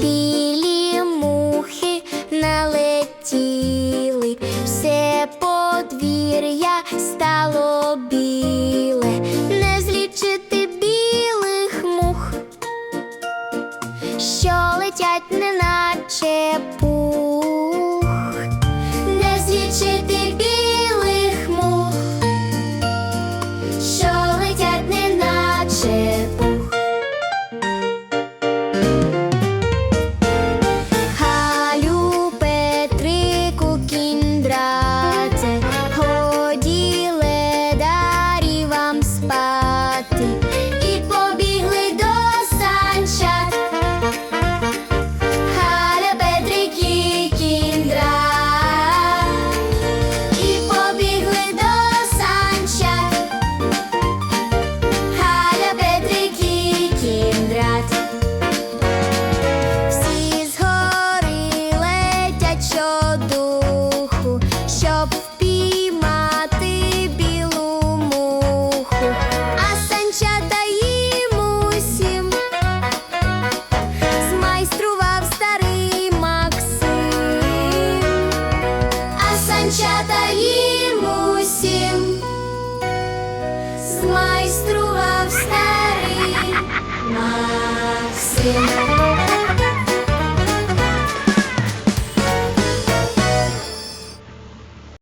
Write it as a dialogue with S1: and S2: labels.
S1: білі мухи налетіли, все подвір'я стало біле, не злічити білих мух, що летять, неначе пух. Санчата їм усім змайстрував старий Максим.